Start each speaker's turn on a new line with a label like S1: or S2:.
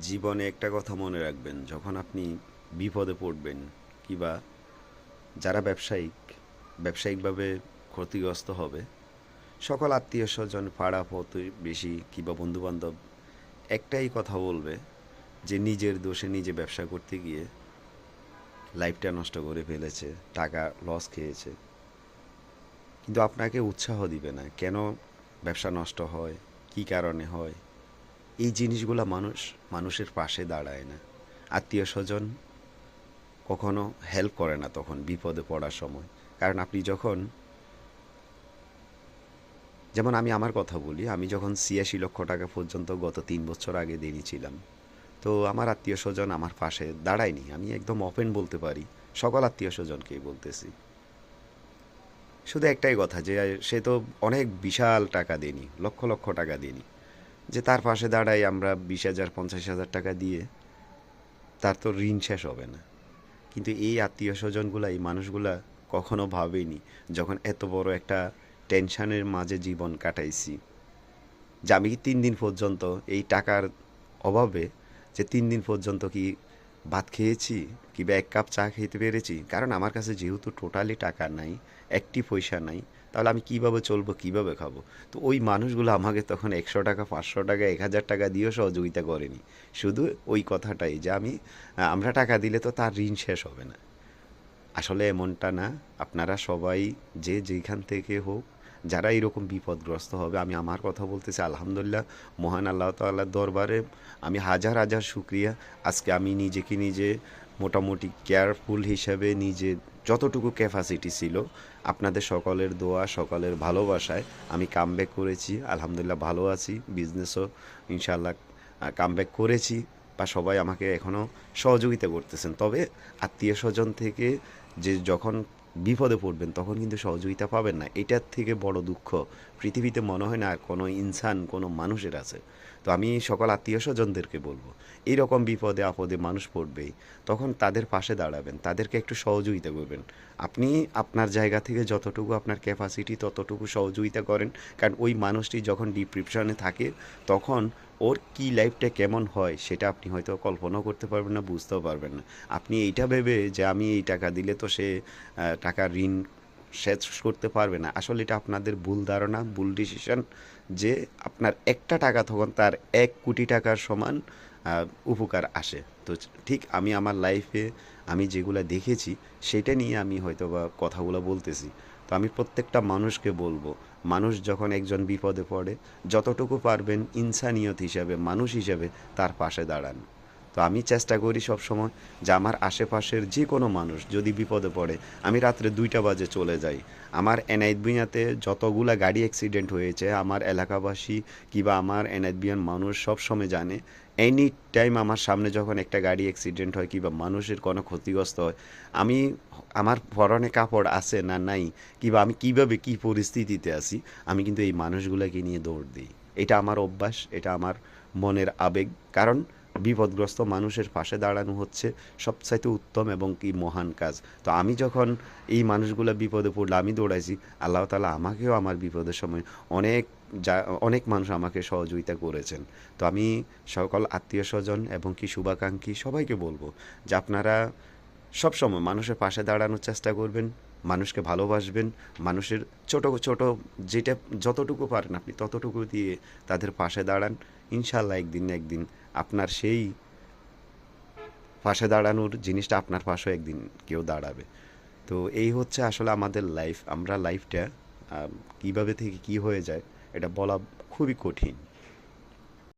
S1: জীবনে একটা কথা মনে রাখবেন, যখন আপনি বিপদে পড়বেন কিবা যারা ব্যবসায়িক, ব্যবসায়িকভাবে ক্ষতিগ্রস্ত হবে, সকল আত্মীয় স্বজন, পাড়া প্রতিবেশী কিংবা বন্ধুবান্ধব একটাই কথা বলবে যে নিজের দোষে নিজে ব্যবসা করতে গিয়ে লাইফটা নষ্ট করে ফেলেছে, টাকা লস খেয়েছে। কিন্তু আপনাকে উৎসাহ দিবে না, কেন ব্যবসা নষ্ট হয়, কী কারণে হয় এই জিনিসগুলো মানুষ, মানুষের পাশে দাঁড়ায় না। আত্মীয় স্বজন কখনো হেল্প করে না তখন বিপদে পড়ার সময়। কারণ আপনি যখন, যেমন আমি আমার কথা বলি, আমি যখন ছিয়াশি লক্ষ টাকা পর্যন্ত গত তিন বছর আগে দেরি ছিলাম, তো আমার আত্মীয় স্বজন আমার পাশে দাঁড়ায়নি। আমি একদম ওপেন বলতে পারি, সকল আত্মীয় স্বজনকেই বলতেছি। শুধু একটাই কথা যে, সে তো অনেক বিশাল টাকা দেনি লক্ষ লক্ষ টাকা দেনি যে তার পাশে দাঁড়াই আমরা বিশ হাজার, পঞ্চাশ হাজার টাকা দিয়ে, তার তো ঋণ শেষ হবে না। কিন্তু এই আত্মীয় স্বজনগুলা, এই মানুষগুলা কখনো ভাবেনি, যখন এত বড় একটা টেনশনের মাঝে জীবন কাটাইছি। যে আমি কি তিন দিন পর্যন্ত এই টাকার অভাবে, যে তিন দিন পর্যন্ত কি ভাত খেয়েছি, কিংবা এক কাপ চা খেতে পেরেছি? কারণ আমার কাছে যেহেতু টোটালি টাকা নাই, একটি পয়সা নাই তাহলে আমি কীভাবে চলবো, কীভাবে খাব? তো ওই মানুষগুলো আমাকে তখন একশো টাকা, পাঁচশো টাকা, এক হাজার টাকা দিয়েও সহযোগিতা করেনি। শুধু ওই কথাটাই যে আমি আমরা টাকা দিলে তো তার ঋণ শেষ হবে না। আসলে এমনটা না, আপনারা সবাই যে যেখান থেকে হোক, যারা এরকম বিপদগ্রস্ত হবে, আমি আমার কথা বলতেছি, আলহামদুলিল্লাহ, মহান আল্লাহ তাল্লাহ দরবারে আমি হাজার হাজার শুক্রিয়া। আজকে আমি নিজেকে নিজে মোটামুটি কেয়ারফুল হিসাবে নিজে যতটুকু ক্যাপাসিটি ছিল, আপনাদের সকলের দোয়া, সকলের ভালোবাসায় আমি কামব্যাক করেছি, আলহামদুলিল্লাহ ভালো আছি বিজনেসও ইনশাল্লাহ কামব্যাক করেছি বা সবাই আমাকে এখনও সহযোগিতা করতেছেন। তবে আত্মীয় স্বজন থেকে যে যখন বিপদে পড়বেন, তখন কিন্তু সহযোগিতা পাবেন না। এটার থেকে বড় দুঃখ পৃথিবীতে মনে হয় না কোনো ইনসান, কোনো মানুষের আছে। তো আমি সকল আত্মীয় স্বজনদেরকে বলব এইরকম বিপদে, আপদে মানুষ পড়বেই, তখন তাদের পাশে দাঁড়াবেন, তাদেরকে একটু সহযোগিতা করবেন। আপনি আপনার জায়গা থেকে যতটুকু আপনার ক্যাপাসিটি ততটুকু সহযোগিতা করেন, কারণ ওই মানুষটি যখন ডিপ্রেশনে থাকে, তখন ওর কি লাইফটা কেমন হয় সেটা আপনি হয়তো কল্পনাও করতে পারবেন না, বুঝতেও পারবেন না। আপনি এইটা ভেবে যে আমি এই টাকা দিলে তো সে টাকা ঋণ শেষ করতে পারবে না। আসলে এটা আপনাদের ভুল ধারণা, ভুল ডিসিশন যে আপনার একটা টাকা তখন তার এক কোটি টাকার সমান উপকার আসে। তো ঠিক আমি আমার লাইফে আমি যেগুলো দেখেছি, সেটা নিয়ে আমি হয়তো বা কথাগুলো বলতেছি। তো আমি প্রত্যেকটা মানুষকে বলব, মানুষ যখন একজন বিপদে পড়ে, যতটুকু পারবেন ইনসানিয়ত হিসাবে, মানুষ হিসাবে তার পাশে দাঁড়ান। তো আমি চেষ্টা করি সব সময় যে আমার আশেপাশের যে কোনো মানুষ যদি বিপদে পড়ে, আমি রাত্রে দুইটা বাজে চলে যাই। আমার এনায়েত বিয়াতে যতগুলা গাড়ি অ্যাক্সিডেন্ট হয়েছে, আমার এলাকাবাসী কিংবা আমার এনায়েত বিয়ান মানুষ সব সময় জানে এনি টাইম আমার সামনে যখন একটা গাড়ি অ্যাক্সিডেন্ট হয় কিংবা মানুষের কোনো ক্ষতিগ্রস্ত হয়, আমি আমার পরনে কাপড় আছে না নাই, কিংবা আমি কীভাবে কি পরিস্থিতিতে আছি, আমি কিন্তু এই মানুষগুলোকে নিয়ে দৌড় দিই। এটা আমার অভ্যাস, এটা আমার মনের আবেগ, কারণ বিপদগ্রস্ত মানুষের পাশে দাঁড়ানো হচ্ছে সবচাইতে উত্তম এবং কি মহান কাজ। তো আমি যখন এই মানুষগুলো বিপদে পড়লে, আমি দৌড়াইছি, আল্লাহ তালা আমাকেও আমার বিপদের সময় অনেক যা, অনেক মানুষ আমাকে সহযোগিতা করেছেন। তো আমি সকল আত্মীয় স্বজন এবং কি শুভাকাঙ্ক্ষী সবাইকে বলব যে আপনারা সবসময় মানুষের পাশে দাঁড়ানোর চেষ্টা করবেন, মানুষকে ভালোবাসবেন, মানুষের ছোট ছোট যেটা যতটুকু পারেন আপনি ততটুকু দিয়ে তাদের পাশে দাঁড়ান। ইনশাল্লাহ একদিন একদিন আপনার সেই পাশে দাঁড়ানোর জিনিসটা আপনার পাশেও একদিন কেউ দাঁড়াবে। তো এই হচ্ছে আসলে আমাদের লাইফ আমরা লাইফটা কীভাবে থেকে কি হয়ে যায়, এটা বলা খুবই কঠিন।